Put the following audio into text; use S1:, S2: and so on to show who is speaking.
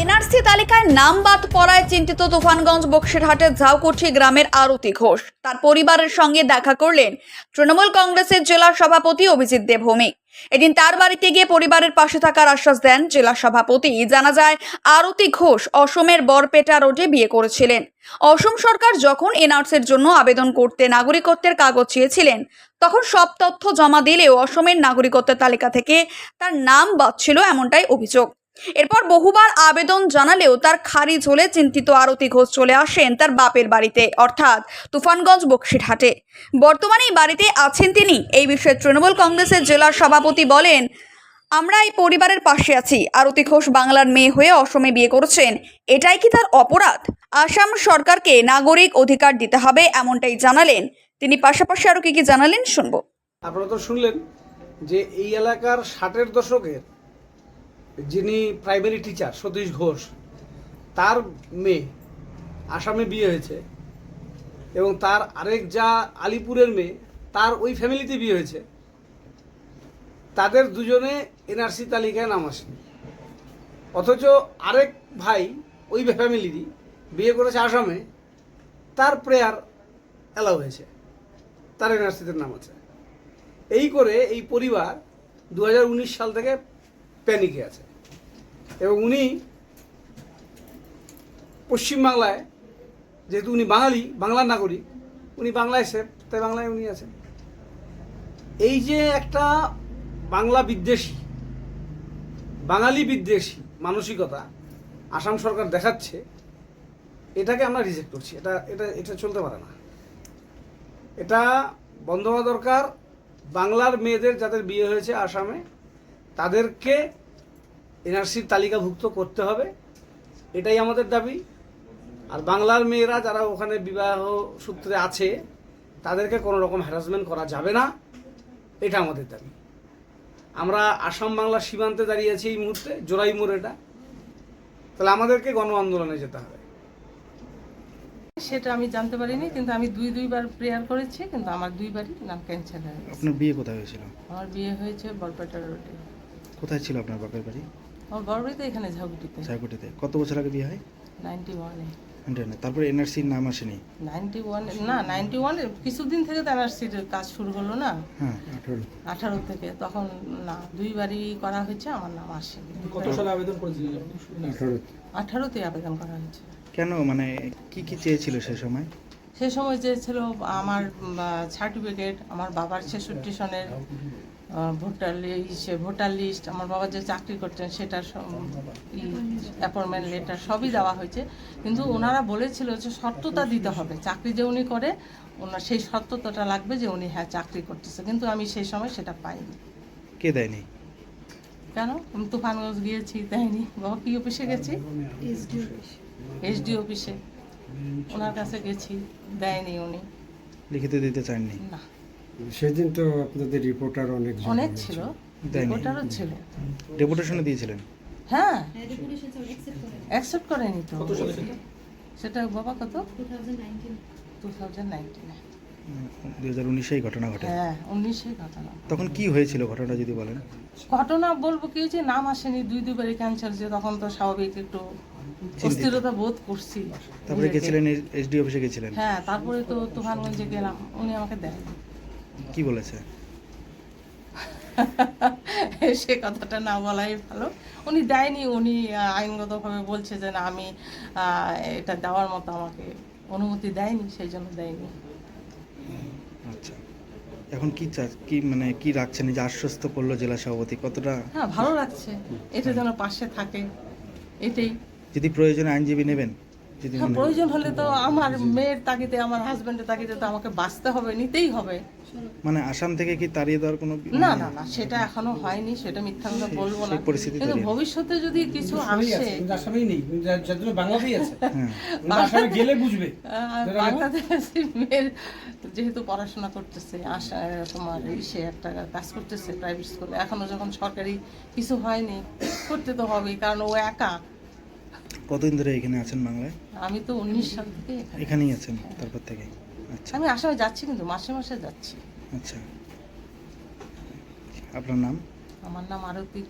S1: NRC তালিকায় নাম বাদ পড়ায় চিন্তিত তুফানগঞ্জ, বক্সিরহাটের ঝাউকুঠি গ্রামের আরতি ঘোষ। তার পরিবারের সঙ্গে দেখা করলেন তৃণমূল কংগ্রেসের জেলা সভাপতি অভিজিৎ দেবভৌমিক এদিন তার বাড়িতে গিয়ে পরিবারের পাশে থাকার আশ্বাস দেন জেলা সভাপতি। জানা যায়, আরতি ঘোষ অসমের বরপেটা রোডে বিয়ে করেছিলেন। অসম সরকার যখন এনআরসির জন্য আবেদন করতে নাগরিকত্বের কাগজ চেয়েছিলেন, তখন সব তথ্য জমা দিলেও অসমের নাগরিকত্বের তালিকা থেকে তার নাম বাদ ছিল এমনটাই অভিযোগ। এরপর বহুবার আবেদন জানালেও তার খারিজ হলে চিন্তিত আরতি ঘোষ চলে আসেন তার বাপের বাড়িতে, অর্থাৎ তুফানগঞ্জ বক্সিরহাটে। বর্তমানে এই বাড়িতে আছেন তিনি। এই বিষয়ে তৃণমূল কংগ্রেসের জেলা সভাপতি বলেন, আমরা এই পরিবারের পাশে আছি। আরতি ঘোষ বাংলার মেয়ে হয়ে অসমে বিয়ে করেছেন। এটাই কি তার অপরাধ? আসাম সরকারকে নাগরিক অধিকার দিতে হবে এমনটাই জানালেন। তিনি পাশাপাশি আরও কি কি জানালেন শুনব।
S2: আপনারা তো শুনলেন যে এই এলাকার ষাটের দশকের যিনি প্রাইমারি টিচার সতীশ ঘোষ, তার মেয়ে, আসামে বিয়ে হয়েছে এবং তার আরেক যা আলিপুরের মেয়ে, তার ওই ফ্যামিলিতে বিয়ে হয়েছে। তাদের দুজনে এনআরসি তালিকায় নাম আসেনি অথচ আরেক ভাই ওই ফ্যামিলিরই বিয়ে করেছে আসামে, তার প্রেয়ার অ্যালাউ হয়েছে। তার এনআরসিতে নাম আছে। এই করে এই পরিবার দু হাজার উনিশ সাল থেকে প্যানিকে আছে। এবং উনি পশ্চিমবাংলায়, যেহেতু উনি বাঙালি, বাংলার নাগরিক, উনি বাংলায় সেফ তাই বাংলায় উনি আছেন। এই যে একটা বাংলা বিদ্বেষী, বাঙালি বিদ্বেষী মানসিকতা আসাম সরকার দেখাচ্ছে, এটাকে আমরা রিজেক্ট করছি। এটা এটা এটা চলতে পারে না। এটা বন্ধ হওয়া দরকার। বাংলার মেয়েদের যাদের বিয়ে হয়েছে আসামে, তাদেরকে এনআরসির তালিকাভুক্ত করতে হবে এটাই আমাদের দাবি। আর বাংলার মেয়েরা যারা ওখানে বিবাহ সূত্রে আছে তাদেরকে কোনো রকম হ্যারাসমেন্ট করা যাবে না এটা আমাদের দাবি। আমরা আসাম বাংলার সীমান্তে দাঁড়িয়ে আছি এই মুহূর্তে জোড়াই মোড় এটা। তাহলে আমাদেরকে গণ আন্দোলনে যেতে হবে।
S3: সেটা আমি জানতে পারিনি কিন্তু আমি দুই দুইবার প্রেয়ার করেছি কিন্তু আমার দুইবারই নাম ক্যান্সেল হয়ে গেছে।
S4: আপনার বিয়ে কোথায় হয়েছিল?
S3: আমার বিয়ে হয়েছে বরপেটা রোডে।
S4: কোথায় ছিল আপনার বাপের বাড়ি?
S3: আমার বড় বাড়ি তো এখানে
S4: ঝাড়কুটিতে কত বছর আগে বিয়ে হয়?
S3: নাইনটি ওয়ানে
S4: তারপরে এনআরসির নাম আসেনি?
S3: নাইনটি ওয়ানে না নাইনটি ওয়ানে কিছুদিন থেকে তো এনআরসির কাজ শুরু হলো না।
S4: হ্যাঁ
S3: আঠারো। থেকে। তখন না দুইবারই করা হয়েছে আমার নাম আসেনি।
S2: কত সালে আবেদন করেছিলেন
S3: আঠারোতে আবেদন করা হয়েছে।
S4: কেন? মানে কি কি চেয়েছিল সে সময়?
S3: সে সময় যে ছিল আমার সার্টিফিকেট আমার বাবার ছেষট্টি সনের ভোটার লিস্ট ভোটার লিস্ট আমার বাবা যে চাকরি করতেন সেটার অ্যাপয়েন্টমেন্ট লেটার সবই দেওয়া হয়েছে। কিন্তু ওনারা বলেছিল যে সত্যতা দিতে হবে। চাকরি যে উনি করে ওনার সেই সত্যতাটা লাগবে যে উনি হ্যাঁ চাকরি করতেছে। কিন্তু আমি সেই সময় সেটা পাইনি।
S4: কে দেয়নি?
S3: কেন? আমি তুফানগঞ্জ গিয়েছি দেয়নি। বাবা কি অফিসে গেছি? এসডি অফিসে। ওনার কাছে গেছি দেয়নি উনি।
S4: লিখিত দিতে চাননি?
S3: না।
S5: সেদিন তো আপনাদের রিপোর্টার অনেক
S3: অনেক ছিল। ওটারও ছিল।
S4: ডেপুটেশনে দিয়েছিলেন?
S3: হ্যাঁ। অ্যাকসেপ্ট করেনি। তো। সেটা? বাবা কত? টু থাউজেন্ড নাইনটিনে
S4: দুই হাজার উনিশেই ঘটনা ঘটে।
S3: হ্যাঁ ঘটনা।
S4: তখন কি হয়েছিল ঘটনা যদি বলেন?
S3: ঘটনা বলব কি হয়েছে নাম আসেনি দুই দুবারই ক্যান্সার যে তখন তো স্বাভাবিক একটু অস্থিরতা বোধ করছি।
S4: তারপরে। গেছিলেন এসডি অফিসে গেছিলেন?
S3: হ্যাঁ তারপরে তো তুফানগঞ্জে গেলাম উনি আমাকে দেয়নি।
S4: কি বলেছে?
S3: সে কথাটা না বলাই ভালো। উনি দেয়নি উনি আইনগতভাবে বলছে যে না আমি এটা দেওয়ার মতো আমাকে অনুমতি দেয়নি সেই জন্য দেয়নি।
S4: আচ্ছা। এখন কি চা কি মানে কি রাখছেন? যে আশ্বস্ত করল জেলা সভাপতি কতটা?
S3: হ্যাঁ ভালো লাগছে এটা যেন পাশে থাকে। এটাই।
S4: যদি প্রয়োজনে আইনজীবী নেবেন।
S3: প্রয়োজন হলে তো আমার মেয়ের তাগিদে আমার হাজবেন্ডের তাগিদে তো আমাকে বাঁচতে হবে নিতেই হবে।
S4: মানে আসাম থেকে কি তাড়িয়ে দেওয়ার কোনো
S3: না না না সেটা এখনও হয়নি সেটা মিথ্যা কথা বলব না। কিন্তু ভবিষ্যতে যদি কিছু আসে
S2: আসামেই নেই যার জন্য বাংলাতেই আছে।
S4: হ্যাঁ।
S2: আসামে গেলে বুঝবে।
S3: বাংলাদেশি মেয়ের যেহেতু পড়াশোনা করতেছে আশা তোমার সে একটা কাজ করতেছে প্রাইভেট স্কুলে এখনও যখন সরকারি কিছু হয়নি করতে তো হবেই কারণ ও একা।
S4: কতদিন ধরে এখানে আছেন বাংলায়?
S3: আমি তো উনিশ সাল থেকে
S4: এখানেই আছেন তারপর থেকে আচ্ছা।
S3: আমি আসামে যাচ্ছি কিন্তু মাসে মাসে যাচ্ছি।
S4: আচ্ছা। আপনার নাম?
S3: আমার নাম আরতি।